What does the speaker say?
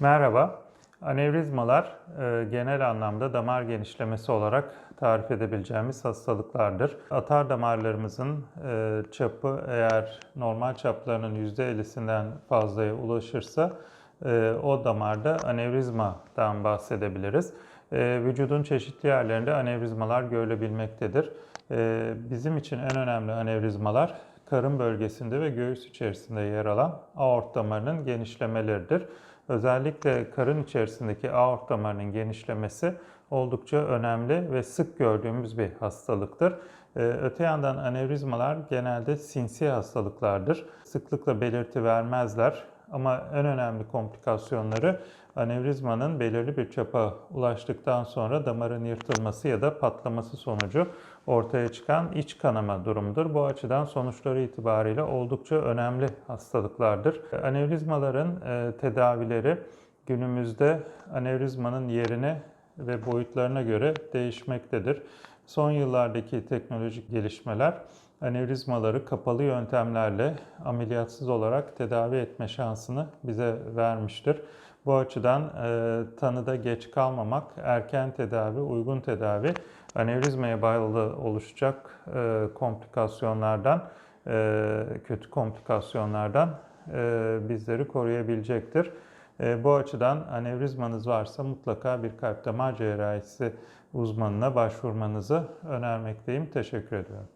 Merhaba. Anevrizmalar e, genel anlamda damar genişlemesi olarak tarif edebileceğimiz hastalıklardır. Atar damarlarımızın e, çapı eğer normal çaplarının %50'sinden fazlaya ulaşırsa e, o damarda anevrizmadan bahsedebiliriz. Vücudun çeşitli yerlerinde anevrizmalar görülebilmektedir. Bizim için en önemli anevrizmalar karın bölgesinde ve göğüs içerisinde yer alan aort damarının genişlemeleridir. Özellikle karın içerisindeki aort damarının genişlemesi oldukça önemli ve sık gördüğümüz bir hastalıktır. Ee, Öte yandan anevrizmalar genelde sinsi hastalıklardır. Sıklıkla belirti vermezler ama en önemli komplikasyonları anevrizmanın belirli bir çapa ulaştıktan sonra damarın yırtılması ya da patlaması sonucu ortaya çıkan iç kanama durumudur. Bu açıdan sonuçları itibariyle oldukça önemli hastalıklardır. Anevrizmaların e, tedavileri günümüzde anevrizmanın yerine ve boyutlarına göre değişmektedir. Son yıllardaki teknolojik gelişmeler anevrizmaları kapalı yöntemlerle ameliyatsız olarak tedavi etme şansını bize vermiştir. Bu açıdan e, tanıda geç kalmamak, erken tedavi, uygun tedavi anevrizmaya bağlı oluşacak e, komplikasyonlardan, e, kötü komplikasyonlardan bizleri koruyabilecektir. E, bu açıdan anevrizmanız varsa mutlaka bir kalp damar cerrahisi uzmanına başvurmanızı önermekteyim. Teşekkür ediyorum.